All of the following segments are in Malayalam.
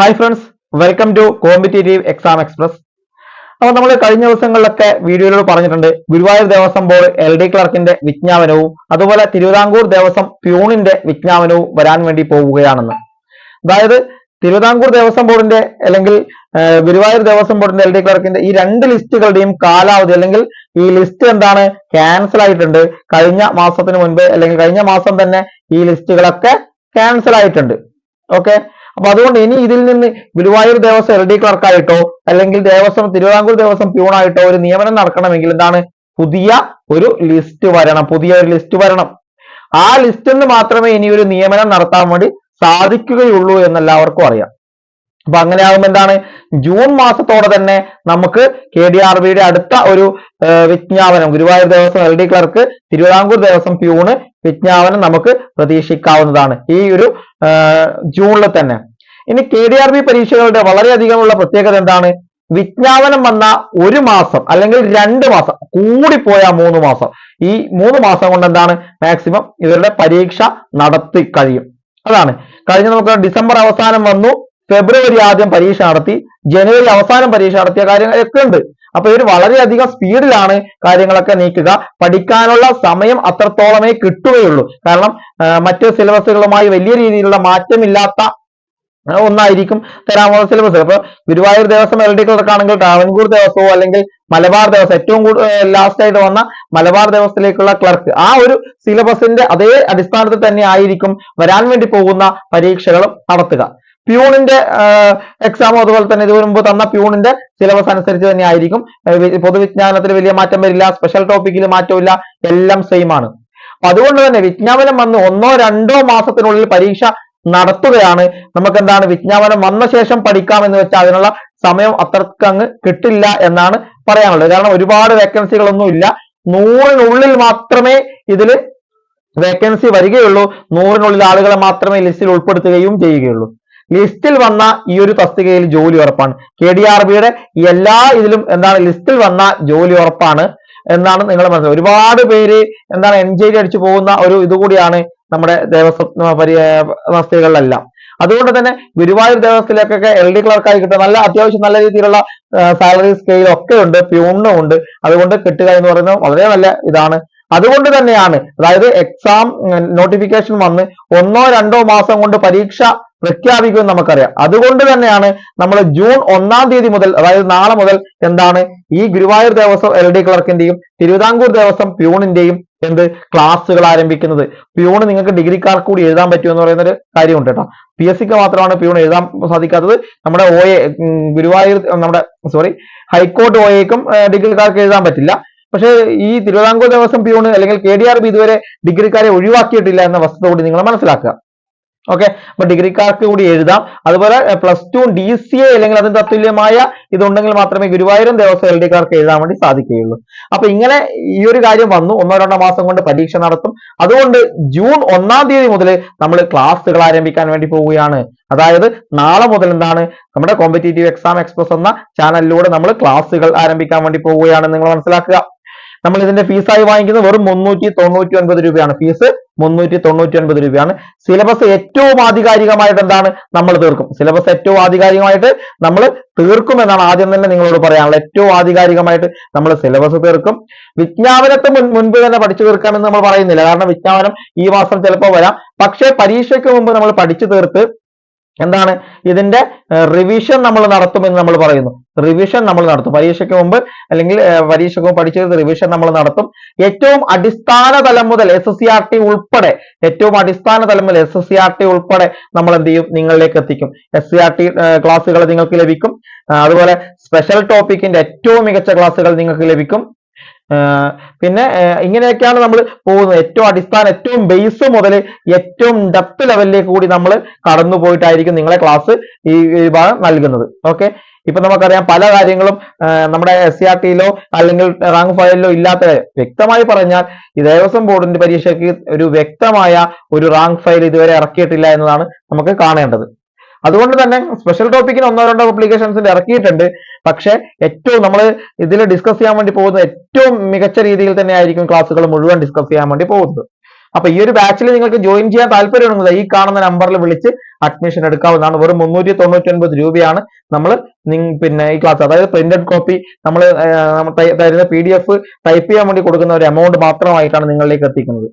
Hi friends welcome to competitive exam express അപ്പോൾ നമ്മൾ കഴിഞ്ഞ ദിവസങ്ങളിലൊക്കെ വീഡിയോയിലൂടെ പറഞ്ഞിട്ടുണ്ട് Guruvayur Devaswom board L D ക്ലർക്കിന്റെ വിജ്ഞാപനവും അതുപോലെ തിരുവിതാംകൂർ ദേവസ്വം പ്യൂണിന്റെ വിജ്ഞാപനവും വരാൻ വേണ്ടി പോവുകയാണെന്ന്. അതായത് തിരുവിതാംകൂർ ദേവസ്വം ബോർഡിന്റെ അല്ലെങ്കിൽ ഗുരുവായൂർ ദേവസ്വം ബോർഡിന്റെ എൽ ഡി ക്ലർക്കിന്റെ ഈ രണ്ട് ലിസ്റ്റുകളുടെയും കാലാവധി അല്ലെങ്കിൽ ഈ ലിസ്റ്റ് എന്താണ് ക്യാൻസൽ ആയിട്ടുണ്ട്. കഴിഞ്ഞ മാസത്തിന് മുൻപ് അല്ലെങ്കിൽ കഴിഞ്ഞ മാസം തന്നെ ഈ ലിസ്റ്റുകളൊക്കെ ക്യാൻസൽ ആയിട്ടുണ്ട്. ഓക്കെ അപ്പൊ അതുകൊണ്ട് ഇനി ഇതിൽ നിന്ന് ഗുരുവായൂർ ദേവസ്വം എൽ ഡി ക്ലർക്കായിട്ടോ അല്ലെങ്കിൽ ദേവസ്വം തിരുവിതാംകൂർ ദേവസ്വം പ്യൂണായിട്ടോ ഒരു നിയമനം നടക്കണമെങ്കിൽ എന്താണ്? പുതിയ ഒരു ലിസ്റ്റ് വരണം പുതിയ ഒരു ലിസ്റ്റ് വരണം. ആ ലിസ്റ്റിൽ നിന്ന് മാത്രമേ ഇനി ഒരു നിയമനം നടത്താൻ വേണ്ടി സാധിക്കുകയുള്ളൂ എന്നെല്ലാവർക്കും അറിയാം. അപ്പൊ അങ്ങനെ ആകുമ്പോൾ എന്താണ്? ജൂൺ മാസത്തോടെ തന്നെ നമുക്ക് കെ ഡി ആർ ബിയുടെ അടുത്ത ഒരു വിജ്ഞാപനം Guruvayur Devaswom L D clerk Thiruvithamkoor Devaswom peon വിജ്ഞാപനം നമുക്ക് പ്രതീക്ഷിക്കാവുന്നതാണ്. ഈ ഒരു ജൂണിൽ തന്നെ. ഇനി കെ ഡി ആർ ബി പരീക്ഷകളുടെ വളരെയധികമുള്ള പ്രത്യേകത എന്താണ്? വിജ്ഞാപനം വന്ന ഒരു മാസം അല്ലെങ്കിൽ രണ്ട് മാസം കൂടിപ്പോയ മൂന്ന് മാസം. ഈ മൂന്ന് മാസം കൊണ്ട് എന്താണ്? മാക്സിമം ഇവരുടെ പരീക്ഷ നടത്തി കഴിയും. അതാണ്. കഴിഞ്ഞ നമുക്ക് ഡിസംബർ അവസാനം വന്നു. ഫെബ്രുവരി ആദ്യം പരീക്ഷ നടത്തി. ജനുവരി അവസാനം പരീക്ഷ നടത്തിയ കാര്യങ്ങളൊക്കെ ഉണ്ട്. അപ്പൊ ഇവർ വളരെയധികം സ്പീഡിലാണ് കാര്യങ്ങളൊക്കെ നീക്കുക. പഠിക്കാനുള്ള സമയം അത്രത്തോളമേ കിട്ടുകയുള്ളൂ. കാരണം മറ്റു സിലബസുകളുമായി വലിയ രീതിയിലുള്ള മാറ്റമില്ലാത്ത ഒന്നായിരിക്കും തരാനുള്ള സിലബസ് അപ്പൊ ഗുരുവായൂർ ദേവസ്വം എൽ ഡി ക്ലർക്കാണെങ്കിൽ ട്രാവൻകൂർ ദേവസ്വമോ അല്ലെങ്കിൽ മലബാർ ദേവസ്വം ഏറ്റവും കൂടുതൽ ലാസ്റ്റ് ആയിട്ട് വന്ന മലബാർ ദേവസ്വത്തിലേക്കുള്ള ക്ലർക്ക് ആ ഒരു സിലബസിന്റെ അതേ അടിസ്ഥാനത്തിൽ തന്നെ ആയിരിക്കും വരാൻ വേണ്ടി പോകുന്ന പരീക്ഷകളും നടത്തുക. പ്യൂണിന്റെ എക്സാം അതുപോലെ തന്നെ ഇതിനു മുമ്പ് തന്ന പ്യൂണിന്റെ സിലബസ് അനുസരിച്ച് തന്നെ ആയിരിക്കും. പൊതുവിജ്ഞാനത്തിൽ വലിയ മാറ്റം വരില്ല സ്പെഷ്യൽ ടോപ്പിക്കിൽ മാറ്റമില്ല എല്ലാം സെയിം ആണ്. അതുകൊണ്ട് തന്നെ വിജ്ഞാപനം വന്ന് ഒന്നോ രണ്ടോ മാസത്തിനുള്ളിൽ പരീക്ഷ നടത്തുകയാണ്. നമുക്ക് എന്താണ് വിജ്ഞാപനം വന്ന ശേഷം പഠിക്കാം എന്ന് വെച്ചാൽ അതിനുള്ള സമയം അത്രയ്ക്ക് അങ്ങ് കിട്ടില്ല എന്നാണ് പറയാനുള്ളത്. കാരണം ഒരുപാട് വേക്കൻസികളൊന്നും ഇല്ല. നൂറിനുള്ളിൽ മാത്രമേ ഇതിൽ വേക്കൻസി വരികയുള്ളൂ. നൂറിനുള്ളിൽ ആളുകളെ മാത്രമേ ലിസ്റ്റിൽ ഉൾപ്പെടുത്തുകയും ചെയ്യുകയുള്ളൂ. ലിസ്റ്റിൽ വന്ന ഈ ഒരു തസ്തികയിൽ ജോലി ഉറപ്പാണ്. കെ എല്ലാ ഇതിലും എന്താണ്? ലിസ്റ്റിൽ വന്ന ജോലി ഉറപ്പാണ്. എന്നാണ് നിങ്ങൾ മനസ്സിലാക്കുക ഒരുപാട് പേര് എന്താണ് എൻജോയ് അടിച്ചു പോകുന്ന ഒരു ഇതുകൂടിയാണ് നമ്മുടെ ദേവസ്വം പരി അവസ്ഥകളിലെല്ലാം അതുകൊണ്ട് തന്നെ ഗുരുവായൂർ ദേവസ്വത്തിലേക്കൊക്കെ എൽ ഡി ക്ലർക്കായി കിട്ടുക നല്ല അത്യാവശ്യം നല്ല രീതിയിലുള്ള സാലറി സ്കെയിൽ ഒക്കെ ഉണ്ട് പ്യൂണിനും ഉണ്ട്. അതുകൊണ്ട് കിട്ടുക എന്ന് പറയുന്നത് വളരെ നല്ല ഇതാണ്. അതുകൊണ്ട് തന്നെയാണ് അതായത് എക്സാം നോട്ടിഫിക്കേഷൻ വന്ന് ഒന്നോ രണ്ടോ മാസം കൊണ്ട് പരീക്ഷ പ്രഖ്യാപിക്കുമെന്ന് നമുക്കറിയാം. അതുകൊണ്ട് തന്നെയാണ് നമ്മൾ ജൂൺ ഒന്നാം തീയതി മുതൽ അതായത് നാളെ മുതൽ എന്താണ് ഈ ഗുരുവായൂർ ദേവസ്വം എൽ ഡി ക്ലർക്കിന്റെയും തിരുവിതാംകൂർ ദേവസ്വം പ്യൂണിന്റെയും എന്ത് ക്ലാസ്സുകൾ ആരംഭിക്കുന്നത്. പ്യൂണ് നിങ്ങൾക്ക് ഡിഗ്രിക്കാർക്ക് കൂടി എഴുതാൻ പറ്റുമെന്ന് പറയുന്ന ഒരു കാര്യമുണ്ട് കേട്ടോ. പി എസ് സിക്ക് മാത്രമാണ് പ്യൂൺ എഴുതാൻ സാധിക്കാത്തത്. നമ്മുടെ ഒ എ ഗുരുവായൂർ നമ്മുടെ സോറി ഹൈക്കോർട്ട് ഒ എക്കും ഡിഗ്രിക്കാർക്ക് എഴുതാൻ പറ്റില്ല. പക്ഷേ ഈ തിരുവിതാംകൂർ ദേവസ്വം പ്യൂണ് അല്ലെങ്കിൽ കെ ഡി ആർ ബി ഇതുവരെ ഡിഗ്രിക്കാരെ ഒഴിവാക്കിയിട്ടില്ല എന്ന വസ്തുത കൂടി നിങ്ങൾ മനസ്സിലാക്കുക. ഓക്കെ അപ്പൊ ഡിഗ്രിക്കാർക്ക് കൂടി എഴുതാം. അതുപോലെ plus two D C A അല്ലെങ്കിൽ അതിന് തത്തുല്യമായ ഇതുണ്ടെങ്കിൽ മാത്രമേ ഗുരുവായൂരം ദേവസ്വം എൽ ഡിക്കാർക്ക് എഴുതാൻ വേണ്ടി സാധിക്കുകയുള്ളൂ. അപ്പൊ ഇങ്ങനെ ഈ ഒരു കാര്യം വന്നു. ഒന്നോ രണ്ടോ മാസം കൊണ്ട് പരീക്ഷ നടത്തും. അതുകൊണ്ട് ജൂൺ ഒന്നാം തീയതി മുതൽ നമ്മൾ ക്ലാസ്സുകൾ ആരംഭിക്കാൻ വേണ്ടി പോവുകയാണ്. അതായത് നാളെ മുതൽ എന്താണ്? നമ്മുടെ കോമ്പറ്റേറ്റീവ് എക്സാം എക്സ്പ്രസ് എന്ന ചാനലിലൂടെ നമ്മൾ ക്ലാസ്സുകൾ ആരംഭിക്കാൻ വേണ്ടി പോവുകയാണ് നിങ്ങൾ മനസ്സിലാക്കുക. നമ്മൾ ഇതിന്റെ ഫീസായി വാങ്ങിക്കുന്നത് വെറും മുന്നൂറ്റി തൊണ്ണൂറ്റി ഒൻപത് രൂപയാണ്. ഫീസ് മുന്നൂറ്റി തൊണ്ണൂറ്റി ഒൻപത് രൂപയാണ്. സിലബസ് ഏറ്റവും ആധികാരികമായിട്ട് എന്താണ്? നമ്മൾ തീർക്കും. സിലബസ് ഏറ്റവും ആധികാരികമായിട്ട് നമ്മൾ തീർക്കും എന്നാണ് ആദ്യം തന്നെ നിങ്ങളോട് പറയാനുള്ളത്. ഏറ്റവും ആധികാരികമായിട്ട് നമ്മൾ സിലബസ് തീർക്കും. വിജ്ഞാപനത്തെ മുൻ മുൻപ് തന്നെ പഠിച്ചു തീർക്കാമെന്ന് നമ്മൾ പറയുന്നില്ല. കാരണം വിജ്ഞാപനം ഈ മാസം ചിലപ്പോൾ വരാം. പക്ഷേ പരീക്ഷയ്ക്ക് മുമ്പ് നമ്മൾ പഠിച്ചു തീർത്ത് എന്താണ്? ഇതിന്റെ റിവിഷൻ നമ്മൾ നടത്തുമെന്ന് നമ്മൾ പറയുന്നു. റിവിഷൻ നമ്മൾ നടത്തും. പരീക്ഷയ്ക്ക് മുമ്പ് അല്ലെങ്കിൽ പരീക്ഷയ്ക്ക് മുമ്പ് പഠിച്ചത് റിവിഷൻ നമ്മൾ നടത്തും. ഏറ്റവും അടിസ്ഥാന തലം മുതൽ എസ് എസ് ആർ ടി ഉൾപ്പെടെ ഏറ്റവും അടിസ്ഥാന തലം മുതൽ എസ് എസ് ആർ ടി ഉൾപ്പെടെ നമ്മൾ എന്ത് ചെയ്യും? നിങ്ങളിലേക്ക് എത്തിക്കും. എസ് സി ആർ ടി ക്ലാസ്സുകൾ നിങ്ങൾക്ക് ലഭിക്കും. അതുപോലെ സ്പെഷ്യൽ ടോപ്പിക്കിന്റെ ഏറ്റവും മികച്ച ക്ലാസ്സുകൾ നിങ്ങൾക്ക് ലഭിക്കും. പിന്നെ ഇങ്ങനെയൊക്കെയാണ് നമ്മൾ പോകുന്നത്. ഏറ്റവും അടിസ്ഥാന ഏറ്റവും ബേസ് മുതൽ ഏറ്റവും ഡെപ്ത് ലെവലിലേക്ക് കൂടി നമ്മൾ കടന്നു പോയിട്ടായിരിക്കും നിങ്ങളെ ക്ലാസ് ഈ വിഭാഗം ഭാഗം നൽകുന്നത്. ഓക്കെ ഇപ്പൊ നമുക്കറിയാം പല കാര്യങ്ങളും നമ്മുടെ എസ് സി ആർ ടിയിലോ അല്ലെങ്കിൽ റാങ്ക് ഫയലിലോ ഇല്ലാത്ത വ്യക്തമായി പറഞ്ഞാൽ ഈ ദേവസ്വം ബോർഡിന്റെ പരീക്ഷയ്ക്ക് ഒരു വ്യക്തമായ ഒരു റാങ്ക് ഫയൽ ഇതുവരെ ഇറക്കിയിട്ടില്ല എന്നതാണ് നമുക്ക് കാണേണ്ടത്. അതുകൊണ്ട് തന്നെ സ്പെഷ്യൽ ടോപ്പിക്കിന് ഒന്നോ രണ്ടോ അപ്ലിക്കേഷൻസിൽ ഇറക്കിയിട്ടുണ്ട്. പക്ഷേ ഏറ്റവും നമ്മൾ ഇതിൽ ഡിസ്കസ് ചെയ്യാൻ വേണ്ടി പോകുന്ന ഏറ്റവും മികച്ച രീതിയിൽ തന്നെ ആയിരിക്കും ക്ലാസ്സുകൾ മുഴുവൻ ഡിസ്കസ് ചെയ്യാൻ വേണ്ടി പോകുന്നത്. അപ്പൊ ഈ ഒരു ബാച്ചിൽ നിങ്ങൾക്ക് ജോയിൻ ചെയ്യാൻ താല്പര്യമുണ്ടെങ്കിൽ ഈ കാണുന്ന നമ്പറിൽ വിളിച്ച് അഡ്മിഷൻ എടുക്കാവുന്നതാണ്. വെറും മുന്നൂറ്റി തൊണ്ണൂറ്റി ഒൻപത് രൂപയാണ് നമ്മൾ പിന്നെ ഈ ക്ലാസ് അതായത് പ്രിന്റഡ് കോപ്പി നമ്മൾ തരുന്ന പി ഡി എഫ് ടൈപ്പ് ചെയ്യാൻ വേണ്ടി കൊടുക്കുന്ന ഒരു എമൗണ്ട് മാത്രമായിട്ടാണ് നിങ്ങളിലേക്ക് എത്തിക്കുന്നത്.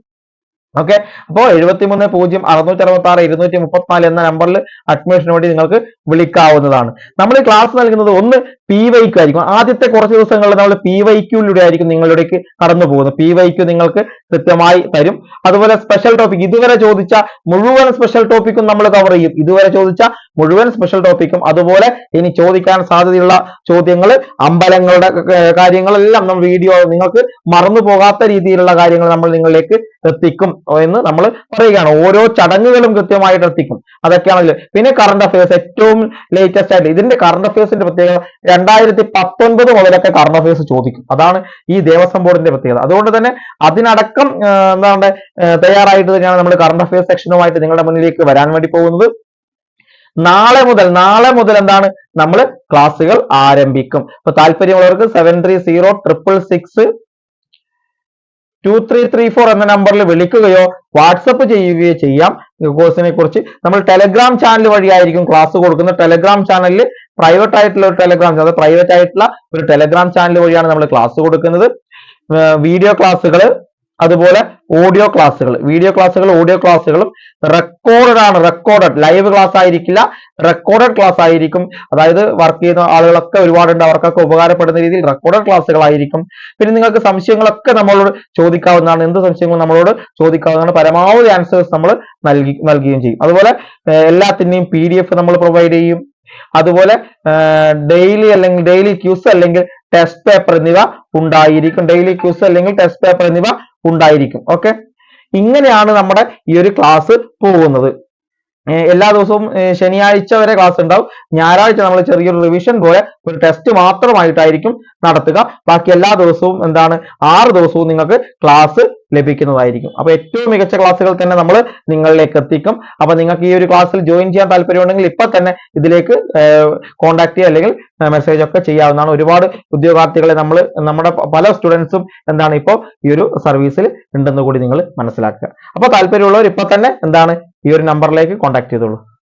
ഓക്കെ അപ്പോൾ എഴുപത്തിമൂന്ന് പൂജ്യം അറുന്നൂറ്റി അറുപത്തി ആറ് ഇരുന്നൂറ്റി മുപ്പത്തിനാല് എന്ന നമ്പറിൽ അഡ്മിഷന് വേണ്ടി നിങ്ങൾക്ക് വിളിക്കാവുന്നതാണ്. നമ്മൾ ക്ലാസ് നൽകുന്നത് ഒന്ന് പി വൈക്ക് ആയിരിക്കും. ആദ്യത്തെ കുറച്ച് ദിവസങ്ങളിൽ നമ്മൾ പി വൈക്കുലൂടെ ആയിരിക്കും നിങ്ങളിലേക്ക് കടന്നു പോകുന്നത്. പി വൈക്യു നിങ്ങൾക്ക് കൃത്യമായി തരും. അതുപോലെ സ്പെഷ്യൽ ടോപ്പിക് ഇതുവരെ ചോദിച്ച മുഴുവൻ സ്പെഷ്യൽ ടോപ്പിക്കും നമ്മൾ കവർ ചെയ്യും. ഇതുവരെ ചോദിച്ച മുഴുവൻ സ്പെഷ്യൽ ടോപ്പിക്കും അതുപോലെ ഇനി ചോദിക്കാൻ സാധ്യതയുള്ള ചോദ്യങ്ങൾ അമ്പലങ്ങളുടെ കാര്യങ്ങളെല്ലാം നമ്മൾ വീഡിയോ നിങ്ങൾക്ക് മറന്നു പോകാത്ത രീതിയിലുള്ള കാര്യങ്ങൾ നമ്മൾ നിങ്ങളിലേക്ക് എത്തിക്കും എന്ന് നമ്മൾ പറയുകയാണ്. ഓരോ ചടങ്ങുകളും കൃത്യമായിട്ട് എത്തിക്കും. അതൊക്കെയാണല്ലോ. പിന്നെ കറണ്ട് അഫയേഴ്സ് ഏറ്റവും ലേറ്റസ്റ്റ് ആയിട്ട് ഇതിന്റെ കറണ്ട് അഫയേഴ്സിന്റെ പ്രത്യേകത രണ്ടായിരത്തി പത്തൊൻപത് മുതലൊക്കെ കറണ്ട് അഫയേഴ്സ് ചോദിക്കും. അതാണ് ഈ ദേവസ്വം ബോർഡിന്റെ പ്രത്യേകത. അതുകൊണ്ട് തന്നെ അതിനടക്കം എന്താണ് തയ്യാറായിട്ട് തന്നെയാണ് നമ്മൾ കറണ്ട് അഫയേഴ്സ് സെക്ഷനുമായിട്ട് നിങ്ങളുടെ മുന്നിലേക്ക് വരാൻ വേണ്ടി പോകുന്നത്. നാളെ മുതൽ നാളെ മുതൽ എന്താണ്? നമ്മൾ ക്ലാസ്സുകൾ ആരംഭിക്കും. അപ്പൊ താല്പര്യമുള്ളവർക്ക് seven three zero triple six two three three four എന്ന നമ്പറിൽ വിളിക്കുകയോ വാട്സപ്പ് ചെയ്യുകയോ ചെയ്യാം. കോഴ്സിനെ കുറിച്ച്. നമ്മൾ ടെലഗ്രാം ചാനൽ വഴിയായിരിക്കും ക്ലാസ് കൊടുക്കുന്നത്. ടെലഗ്രാം ചാനലിൽ പ്രൈവറ്റ് ആയിട്ടുള്ള ഒരു ടെലഗ്രാം ചാനൽ പ്രൈവറ്റ് ആയിട്ടുള്ള ഒരു ടെലഗ്രാം ചാനൽ വഴിയാണ് നമ്മൾ ക്ലാസ് കൊടുക്കുന്നത്. വീഡിയോ ക്ലാസ്സുകൾ അതുപോലെ ഓഡിയോ ക്ലാസ്സുകൾ വീഡിയോ ക്ലാസ്സുകൾ ഓഡിയോ ക്ലാസ്സുകളും റെക്കോർഡഡ് ആണ് റെക്കോർഡഡ് ലൈവ് ക്ലാസ് ആയിരിക്കില്ല റെക്കോർഡഡ് ക്ലാസ് ആയിരിക്കും. അതായത് വർക്ക് ചെയ്യുന്ന ആളുകളൊക്കെ ഒരുപാടുണ്ട് അവർക്കൊക്കെ ഉപകാരപ്പെടുന്ന രീതിയിൽ റെക്കോർഡഡ് ക്ലാസ്സുകളായിരിക്കും പിന്നെ നിങ്ങൾക്ക് സംശയങ്ങളൊക്കെ നമ്മളോട് ചോദിക്കാവുന്നതാണ്. എന്ത് സംശയങ്ങളും നമ്മളോട് ചോദിക്കാവുന്നതാണ് പരമാവധി ആൻസേഴ്സ് നമ്മൾ നൽകി നൽകുകയും ചെയ്യും. അതുപോലെ എല്ലാത്തിന്റെയും പി നമ്മൾ പ്രൊവൈഡ് ചെയ്യും. അതുപോലെ ഡെയിലി അല്ലെങ്കിൽ ഡെയിലി ക്യൂസ് അല്ലെങ്കിൽ ടെസ്റ്റ് പേപ്പർ എന്നിവ ഉണ്ടായിരിക്കും. ഡെയിലി ക്യൂസ് അല്ലെങ്കിൽ ടെസ്റ്റ് പേപ്പർ എന്നിവ ഉണ്ടായിരിക്കും. ഓക്കെ ഇങ്ങനെയാണ് നമ്മുടെ ഈ ഒരു ക്ലാസ് പോകുന്നത്. എല്ലാ ദിവസവും ശനിയാഴ്ച വരെ ക്ലാസ് ഉണ്ടാവും. ഞായറാഴ്ച നമ്മൾ ചെറിയൊരു റിവിഷൻ പോലെ ഒരു ടെസ്റ്റ് മാത്രമായിട്ടായിരിക്കും നടത്തുക. ബാക്കി എല്ലാ ദിവസവും എന്താണ് ആറ് ദിവസവും നിങ്ങൾക്ക് ക്ലാസ് ലഭിക്കുന്നതായിരിക്കും. അപ്പൊ ഏറ്റവും മികച്ച ക്ലാസ്സുകൾ തന്നെ നമ്മൾ നിങ്ങളിലേക്ക് എത്തിക്കും. അപ്പൊ നിങ്ങൾക്ക് ഈ ഒരു ക്ലാസ്സിൽ ജോയിൻ ചെയ്യാൻ താല്പര്യമുണ്ടെങ്കിൽ ഇപ്പൊ തന്നെ ഇതിലേക്ക് കോൺടാക്ട് ചെയ്യുക അല്ലെങ്കിൽ മെസ്സേജ് ഒക്കെ ചെയ്യാവുന്നതാണ്. ഒരുപാട് ഉദ്യോഗാർത്ഥികളെ നമ്മൾ നമ്മുടെ പല സ്റ്റുഡൻസും എന്താണ് ഇപ്പോൾ ഈ ഒരു സർവീസിൽ ഉണ്ടെന്ന് കൂടി നിങ്ങൾ മനസ്സിലാക്കുക. അപ്പൊ താല്പര്യമുള്ളവർ ഇപ്പൊ തന്നെ എന്താണ് ഈ ഒരു നമ്പറിലേക്ക് കോൺടാക്ട് ചെയ്തോളൂ.